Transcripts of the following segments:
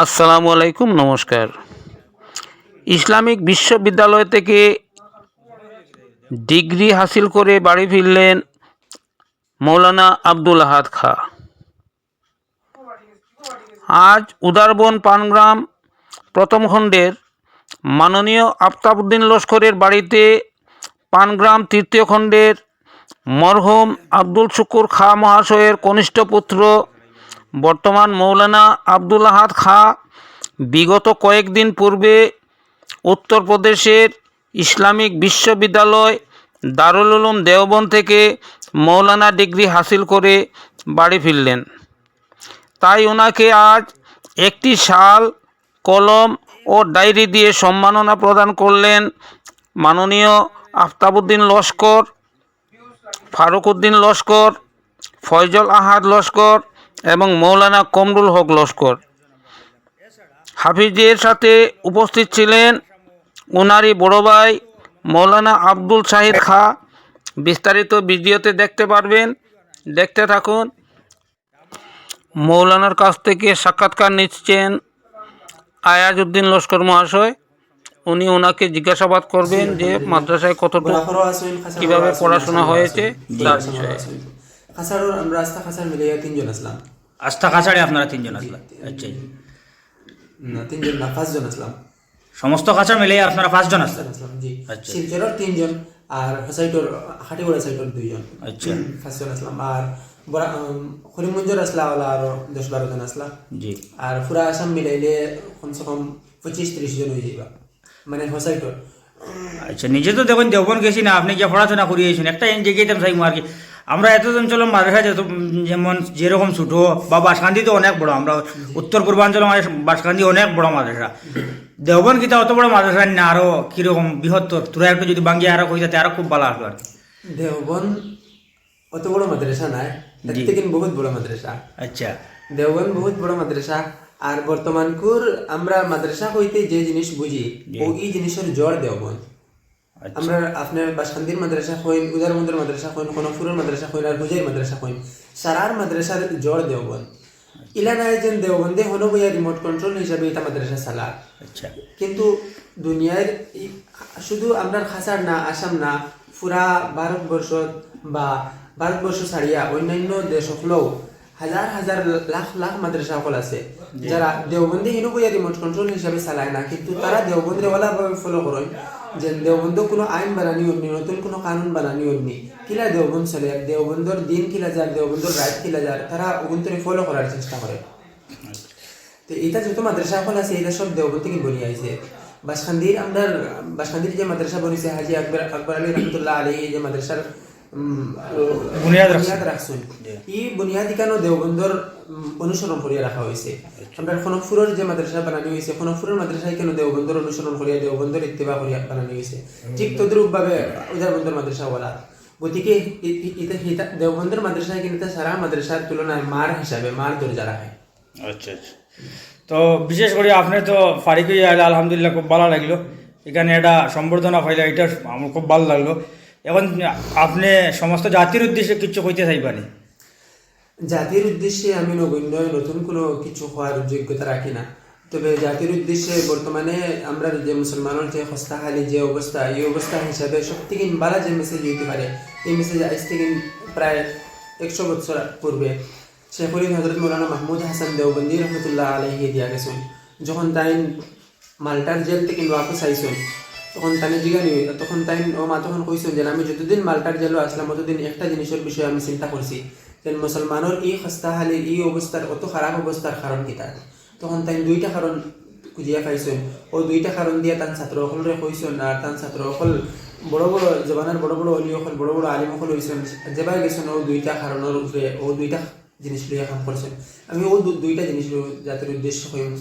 আসসালামু আলাইকুম, নমস্কার। ইসলামিক বিশ্ববিদ্যালয় থেকে ডিগ্রি হাসিল করে বাড়ি ফিরলেন মৌলানা আব্দুল আহাদ খা। আজ উদারবন পানগ্রাম প্রথম খণ্ডের মাননীয় আফতাবুদ্দিন লস্করের বাড়িতে পানগ্রাম তৃতীয় খণ্ডের মরহুম আব্দুল শুকুর খা মহাশয়ের কনিষ্ঠ পুত্র বর্তমান মৌলানা আব্দুল আহাদ খা বিগত কয়েকদিন পূর্বে উত্তরপ্রদেশের ইসলামিক বিশ্ববিদ্যালয় দারুল উলুম দেওবন্দ থেকে মৌলানা ডিগ্রি হাসিল করে বাড়ি ফিরলেন। তাই ওনাকে আজ একটি শাল কলম ও ডায়েরি দিয়ে সম্মাননা প্রদান করলেন মাননীয় আফতাবুদ্দিন লস্কর, ফারুক উদ্দিন লস্কর, ফয়জল আহাদ লস্কর এবং মৌলানা কমরুল হক লস্কর। হাফিজের সাথে উপস্থিত ছিলেন ওনারই বড় ভাই মৌলানা আব্দুল শাহিদ খা। বিস্তারিত ভিডিওতে দেখতে পারবেন দেখতে থাকুন। মৌলানার কাছ থেকে সাক্ষাৎকার নিচ্ছেন আয়াজউদ্দিন লস্কর মহাশয়। উনি ওনাকে জিজ্ঞাসাবাদ করবেন যে মাদ্রাসায় কতটুকু কীভাবে পড়াশোনা হয়েছে তার বিষয়ে। খাসারোর আমরা আস্তা খাসার মিলিয়ে তিনজন আসলাম। আস্থা কাছাড়ে আপনারা তিনজন আসলেন আচ্ছা। না তিনজন না পাঁচজন আসলাম। সমস্ত কাছা মিলে আপনারা পাঁচজন আসলেন আসলাম জি। আচ্ছা। শিলচরের তিনজন আর হোসাইটর হাটিগড়া সাইটর দুইজন। আচ্ছা। পাঁচজন আসলাম। আর বড়া হরিমঞ্জর আসলা ওলা আরও দশ বারো জন আসলা। জি। আর পুরা আসাম মিলাইলে কমসে কম পঁচিশ ত্রিশ জন হয়ে যাইবা। মানে হোসাইটর। আচ্ছা নিজে তো দেখুন দেবন গেছি না আপনি যে পড়াশোনা করিয়েছেন একটা জায়গায় চাই আর কি। আমরা এতজন চলো মাদ্রাসা যত যেমন যেরকম ছোটো বা বাসকান্দি তো অনেক বড় আমরা উত্তর পূর্বাঞ্চল আমাদের বাসকান্দি অনেক বড় মাদ্রাসা। দেওবন কিতা অত বড় মাদ্রাসা না আরও কীরকম বৃহত্তর তোরা একটু যদি বাঙ্গি আরও যাতে আরও খুব ভালো আসলো আর কি। দেওবন অত বড় মাদ্রাসা নাই জি। বহুত বড় মাদ্রাসা। আচ্ছা। দেওবন বহুত বড় মাদ্রাসা আর বর্তমান কুর আমরা মাদ্রাসা হইতে যে জিনিস বুঝি ও এই জিনিসের জোর দেওবন আমরা আপনার বাসখান্দির মাদ্রাসা হইন উদারবন্দের মাদ্রাসা হইন কোনফুরের মাদ্রাসা হইন আর হুজাইর মাদ্রাসা হইন সারার মাদ্রাসার জোর দেওবন ইলা নাই যেন দেওবন্দে হনো বইয়া রিমোট কন্ট্রোল হিসাবে এটা মাদ্রাসা চালা আচ্ছা। কিন্তু দুনিয়ার শুধু আমরা খাসার না আসাম না পুরা ভারতবর্ষ বা ভারতবর্ষ ছাড়িয়া অন্যান্য দেশ হলেও হাজার হাজার লাখ লাখ মাদ্রাসা সকল আছে। যারা দেওবন্দি হিনু বইয়া রিমোট কন্ট্রোল হিসাবে চালায় না, কিন্তু তারা দেওবন্দি ওলা ভাবে ফলো করেন যে দেওবন্দ কোনো আইন বানানি হননি নতুন কোনো কানুন বানানি হননি কিলা দেওবন্দ চলে দেওবন্দর দিন কিলা যার দেওবন্দর রাইট কিলা যার তারা ওগুন্তরে ফলো করার চেষ্টা করে। তো এটা যত মাদ্রাসা এখন আছে এটা সব দেওবন্দ থেকে বনি আইছে। বাসখান্দির আমরা বাসখান্দির যে মাদ্রাসা বনিছে, হাজি আকবর আকবর আলী রহমতুল্লাহ আলী যে মাদ্রাসার বুনিয়াদ রাখছেন। বুনিয়াদ রাখছেন এই বুনিয়াদি কেন দেওবন্দর অনুসরণ করিয়া রাখা হয়েছে আমরা খনফুরের যে মাদ্রাসা বানানো হয়েছে খনফুরের মাদ্রাসায় কেন দেওবন্দর অনুসরণ করিয়া দেওবন্দর ইত্তেবা করিয়া বানানো হয়েছে ঠিক তদ্রুপ উদারবন্দর মাদ্রাসা গতিকে দেওবন্দর মাদ্রাসায় কিন্তু সারা মাদ্রাসার তুলনায় মার হিসাবে মার দরজা রাখে। আচ্ছা আচ্ছা। তো বিশেষ করে আপনি তো ফারিক আলহামদুলিল্লাহ খুব ভালো লাগল। এখানে একটা সম্বর্ধনা পাইলে এটা আমার খুব ভালো লাগল। এখন আপনি সমস্ত জাতির উদ্দেশ্যে কিছু কইতে চাইবানি? জাতির উদ্দেশ্যে আমি নগণ্য নতুন কোনো কিছু হওয়ার যোগ্যতা রাখি না। তবে জাতির উদ্দেশ্যে বর্তমানে আমরা যে মুসলমানের যে হস্তাহালি যে অবস্থা, এই অবস্থা হিসাবে সব থেকে বালা যে মেসেজ হইতে পারে, এই মেসেজ আজ থেকে প্রায় একশো বছর পূর্বে শেখুল হজরত মৌলানা মাহমুদ হাসান দেওবন্দি রহমতুল্লাহ আলহি দিয়া গেছেন। যখন তাই মাল্টার জেল থেকে নোয়াকু চাইছেন তখন তাই জিগানি তখন তাই ও মা তখন কইছেন যে, আমি যতদিন মাল্টার জেলও আসলাম ততদিন একটা জিনিসের বিষয়ে আমি চিন্তা করছি, যে মুসলমানের এই হস্তাহালির এই অবস্থার, অত খারাপ অবস্থার কারণ কি তার? তখন তাই দুইটা কারণ খুঁজিয়া পাইছেন। ও দুইটা কারণ দিয়ে তার ছাত্র সকলরে কইছেন, আর তার ছাত্র সকল বড় বড় জবানের বড় বড় অলি সকল বড় বড় আলিম সকল হয়েছেন যেবার গেছেন, ও দুইটা কারণের উপরে, ও দুইটা জিনিস লইয়া কাম করছেন। আমি ও দুইটা জিনিস জাতির উদ্দেশ্য হইম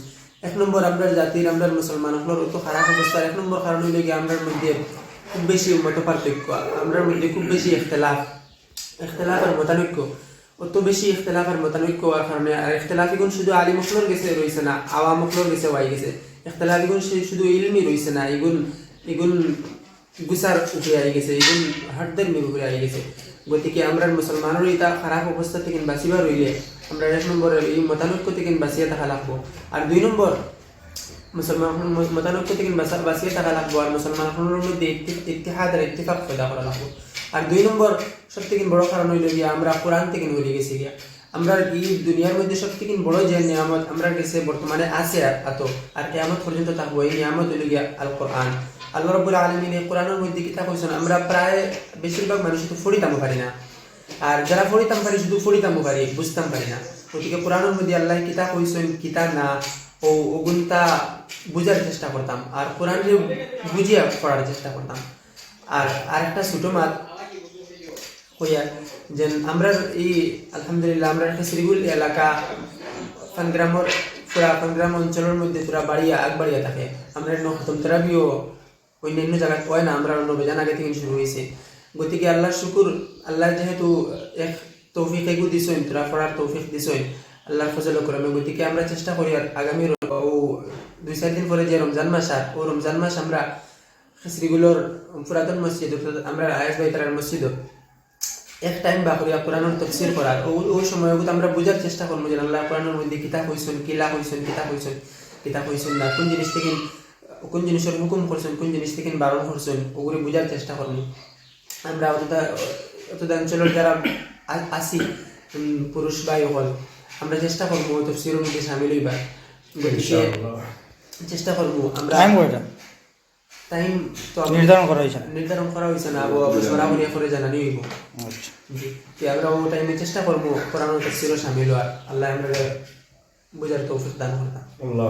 এক নম্বর আমরা জাতির আমরা মুসলমান সকলের অত খারাপ অবস্থা। এক নম্বর কারণ হইলে গিয়ে আমরা মধ্যে খুব বেশি মত পার্থক্য। আমরা মধ্যে খুব বেশি ইখতলাফ। ইখতলাফ আর মতানৈক্য। অত বেশি ইখতলাফ আর মতানৈক্য হওয়ার কারণে আর ইখতলাফ এগুন শুধু আলী মখলোর গেছে রয়েছে না আওয়াম মখলোর গেছে ওয়াই গেছে। ইখতলাফ এগুন শুধু ইলমি রয়েছে না, এগুন এগুন গুসার উপরে আই গেছে, এগুন হাটদের উপরে আই গেছে। গতিকে আমরা মুসলমানের এটা খারাপ অবস্থা থেকে বাঁচিবার রইলে আমরা এক নম্বর এই মতানৈক্য থেকে বাঁচিয়ে থাকা লাগবো। আর দুই নম্বর, মুসলমান মতানৈক্য থেকে বাঁচা- বাঁচিয়ে থাকা লাগবো আর মুসলমানদের মধ্যে ইত্তিহাদ আর ইত্তিফাক পয়দা করা লাগবো। আর দুই নম্বর সব থেকে বড় কারণ হইল গিয়া আমরা কোরআন থেকে ভুলে গেছি গিয়া। আমরা এই দুনিয়ার মধ্যে সব থেকে বড় যে নিয়ামত আমরা কাছে বর্তমানে আছে এত। আর কেয়ামত পর্যন্ত থাকব এই নিয়ামত হইল গিয়া আল কোরআন আল্লাহ রব্বুল আলমিন কোরআনের মধ্যে কিতাব হয়েছেন আমরা প্রায় বেশিরভাগ মানুষ তো ফড়িতামও পারি না আর যারা ফড়িতাম পারি, শুধু ফড়িতাম পারি, বুঝতাম পারি না। গতিকে কোরআনের মধ্যে আল্লাহ কিতাব হইছেন, কিতাব না, ও ওগুনটা বুঝার চেষ্টা করতাম। আর কোরআনকে বুঝিয়ে পড়ার চেষ্টা করতাম। আর আরেকটা ছোটো মাত কইয়া যে আমরা এই, আলহামদুলিল্লাহ, আমরা একটা শ্রীগুল এলাকা, ফানগ্রামর, পুরা ফানগ্রাম অঞ্চলের মধ্যে পুরা বাড়িয়া আগ বাড়িয়া থাকে। আমরা নতুন তেরাবিও অন্যান্য জায়গায় কয় না, আমরা নবজান আগে থেকে শুরু হয়েছে গতিকে আল্লাহ শুকুর আল্লাহ যেহেতু এক তৌফিক এগু দিছেন তোরা পড়ার তৌফিক দিছেন আল্লাহর ফজল করমে গতিকে আমরা চেষ্টা করি আগামী ও দুই চার দিন পরে যে রমজান মাস আর ও রমজান মাস আমরা শ্রীগুলোর পুরাতন মসজিদ অর্থাৎ আমরা আয়াস বাইতার মসজিদ এক টাইম বা করিয়া কোরআনের তফসির করার ও ওই সময় আমরা বুঝার চেষ্টা করব যে আল্লাহ কোরআনের মধ্যে কিতাব হইছেন কিলা হইছেন কিতাব হইছেন কিতাব হইছেন না, কোন জিনিস থেকে, কোন জিনিসের হুকুম করছেন কোন জিনিস থেকে বারণ করছেন ওগুলো বুঝার চেষ্টা করব। আমরা অতদাঞ্চলের যারা আসি পুরুষ বাই হল আমরা চেষ্টা করব তফসিলের মধ্যে সামিল হইবার। চেষ্টা করব আমরা টাইম তো নির্ধারণ করা হয়েছে নির্ধারণ করা হয়েছে না আবহাওয়া সরাসরি করে জানানি হইব। আচ্ছা। জি আমরা ও টাইমে চেষ্টা করব কোরআন তফসিরও সামিল হওয়ার। আল্লাহ আমরা তৌফিক দান করতাম আল্লাহ